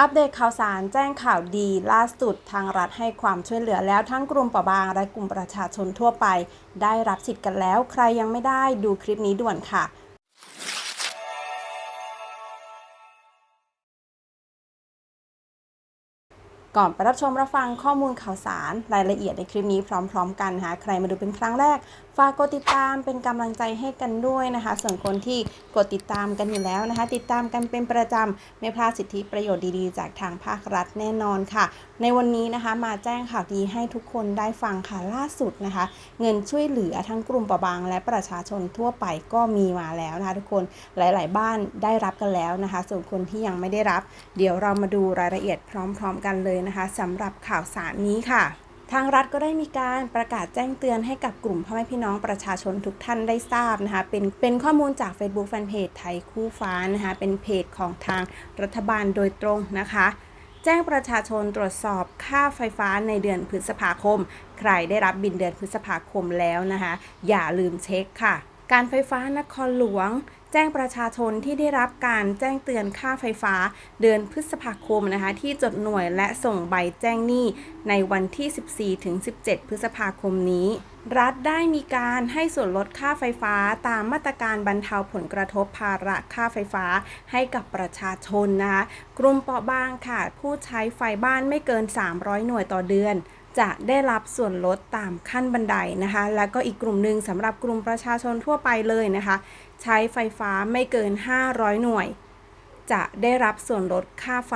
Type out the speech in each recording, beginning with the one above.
อัปเดตข่าวสารแจ้งข่าวดีล่าสุดทางรัฐให้ความช่วยเหลือแล้วทั้งกลุ่มเปราะบางและกลุ่มประชาชนทั่วไป ได้รับสิทธิ์กันแล้ว ใครยังไม่ได้ดูคลิปนี้ด่วนค่ะ ก่อนไปรับชมรับฟังข้อมูลข่าวสาร รายละเอียดในคลิปนี้พร้อม ๆ กันนะคะใครมาดูเป็นครั้งแรก ฝากกดติดตามเป็นกำลังใจให้กันด้วยนะคะ ส่วนคนที่กดติดตามกันอยู่แล้วนะคะ ติดตามกันเป็นประจำไม่พลาดสิทธิประโยชน์ดีๆ จากทางภาครัฐแน่นอนค่ะ ในวันนี้นะคะมาแจ้งข่าวดีให้ทุกคนได้ฟังค่ะล่าสุดนะคะ เงินช่วยเหลือทั้งกลุ่มเปราะบาง และประชาชนทั่วไปก็มีมาแล้วนะคะ ทุกคนหลาย ๆ บ้านได้รับกันแล้วนะคะ ส่วนคนที่ยังไม่ได้รับ เดี๋ยวเรามาดูรายละเอียดพร้อม ๆ กันเลยนะคะสำหรับข่าวสารนี้ค่ะ ทางรัฐก็ได้มีการประกาศแจ้งเตือนให้กับกลุ่มพ่อแม่พี่น้องประชาชนทุกท่านได้ทราบนะคะ เป็นเป็นข้อมูลจาก Facebook Fanpage ไทยคู่ฟ้านะคะ เป็นเพจของทางรัฐบาลโดยตรงนะคะแจ้งประชาชนตรวจสอบค่าไฟฟ้าในเดือนพฤษภาคม ใครได้รับบินเดือนพฤษภาคมแล้วนะคะ อย่าลืมเช็คค่ะ การไฟฟ้านครหลวง แจ้งประชาชนที่ได้รับการแจ้งเตือนค่าไฟฟ้า เดือนพฤษภาคมนะคะที่จดหน่วยและส่งใบแจ้งหนี้ในวันที่ 14-17 พฤษภาคมนี้ รัฐได้มีการให้ส่วนลดค่าไฟฟ้าตามมาตรการบรรเทาผลกระทบภาระค่าไฟฟ้าให้กับประชาชนนะคะกลุ่มเปราะบางค่ะผู้ใช้ไฟบ้านไม่เกิน 300 หน่วยต่อเดือน จะได้รับส่วนลดตามขั้นบันไดนะคะ แล้วก็อีกกลุ่มหนึ่งสำหรับกลุ่มประชาชนทั่วไปเลยนะคะ ใช้ไฟฟ้าไม่เกิน 500 หน่วย จะได้รับส่วนลดค่าไฟ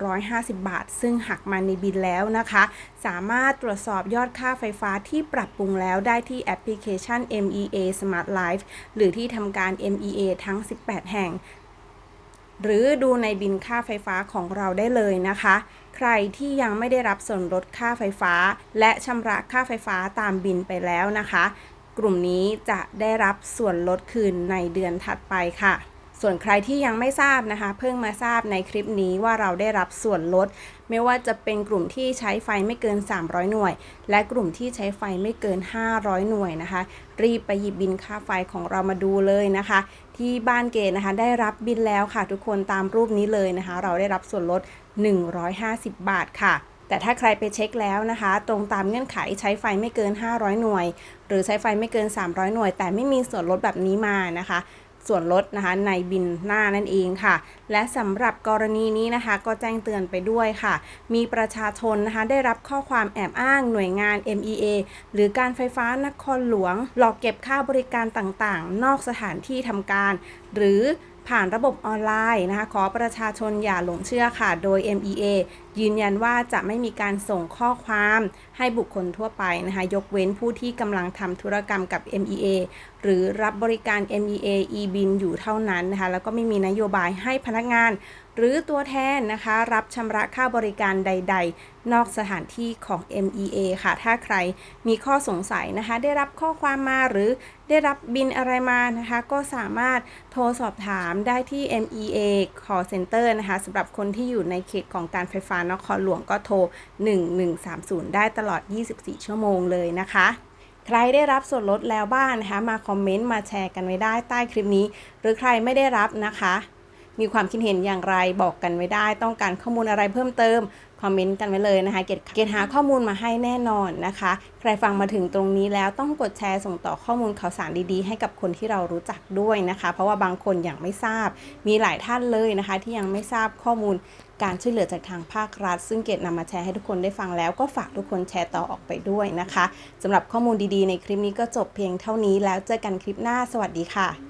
150 บาท ซึ่งหักมาในบินแล้วนะคะ สามารถตรวจสอบยอดค่าไฟฟ้าที่ปรับปรุงแล้วได้ที่แอปพลิเคชัน MEA Smart Life หรือที่ทำการ MEA ทั้ง 18 แห่ง หรือดูในบินค่าไฟฟ้าของเราได้เลยนะคะ ใครที่ยังไม่ได้รับส่วนลดค่าไฟฟ้า และชำระค่าไฟฟ้าตามบินไปแล้วนะคะ กลุ่มนี้จะได้รับส่วนลดคืนในเดือนถัดไปค่ะ ส่วนใครที่ยังไม่ทราบนะคะ เพิ่งมาทราบในคลิปนี้ว่าเราได้รับส่วนลด ไม่ว่าจะเป็นกลุ่มที่ใช้ไฟไม่เกิน 300 หน่วย และกลุ่มที่ใช้ไฟไม่เกิน 500 หน่วยนะคะ รีบไปหยิบบินค่าไฟของเรามาดูเลยนะคะ ที่บ้านเกณฑ์นะคะ ได้รับบินแล้วค่ะ ทุกคนตามรูปนี้เลยนะคะ เราได้รับส่วนลด 150 บาทค่ะแต่ถ้าใครไปเช็คแล้วนะคะ ตรงตามเงื่อนไขใช้ไฟไม่เกิน 500 หน่วย หรือใช้ไฟไม่เกิน 300 หน่วย แต่ไม่มีส่วนลดแบบนี้มานะคะ ส่วนลดนะคะในบินหน้านั่นเองค่ะ และสำหรับกรณีนี้นะคะ ก็แจ้งเตือนไปด้วยค่ะ มีประชาชนนะคะได้รับข้อความแอบอ้างหน่วยงาน MEA หรือการไฟฟ้านครหลวง หลอกเก็บค่าบริการต่างๆ นอกสถานที่ทำการ หรือผ่านระบบออนไลน์นะคะ ขอประชาชนอย่าหลงเชื่อค่ะ โดย MEA ยืนยันว่าจะไม่มีการส่งข้อความให้บุคคลทั่วไปนะคะ ยกเว้นผู้ที่กำลังทำธุรกรรมกับ MEA หรือรับบริการ MEA e-bin อยู่เท่านั้นนะคะ แล้วก็ไม่มีนโยบายให้พนักงาน หรือตัวแทนนะคะ รับชำระค่าบริการใด ๆ นอกสถานที่ของ MEA ค่ะ ถ้าใครมีข้อสงสัยนะคะ ได้รับข้อความมาหรือได้รับบินอะไรมานะคะ ก็สามารถโทรสอบถามได้ที่ MEA Call Center นะคะสำหรับคนที่อยู่ในเขตของการไฟฟ้านครหลวงก็โทร 1130 ได้ตลอด 24 ชั่วโมงเลยนะคะ ใครได้รับส่วนลดแล้วบ้างนะคะ มาคอมเมนต์มาแชร์กันไว้ได้ใต้คลิปนี้ หรือใครไม่ได้รับนะคะ มีความคิดเห็นอย่างไรบอกกันไว้ได้ ต้องการข้อมูลอะไรเพิ่มเติมคอมเมนต์กันไว้เลยนะคะ เกดเกดหาข้อมูลมาให้แน่นอนนะคะ ใครฟังมาถึงตรงนี้แล้วต้องกดแชร์ส่งต่อข้อมูลข่าวสารดีๆ ให้กับคนที่เรารู้จักด้วยนะคะ เพราะว่าบางคนยังไม่ทราบ มีหลายท่านเลยนะคะ ที่ยังไม่ทราบข้อมูลการช่วยเหลือจากทางภาครัฐ ซึ่งเกดนำมาแชร์ให้ทุกคนได้ฟังแล้วก็ฝากทุกคนแชร์ต่อออกไปด้วยนะคะสำหรับข้อมูลดีๆ ในคลิปนี้ก็จบเพียงเท่านี้แล้วเจอกันคลิปหน้าสวัสดีค่ะ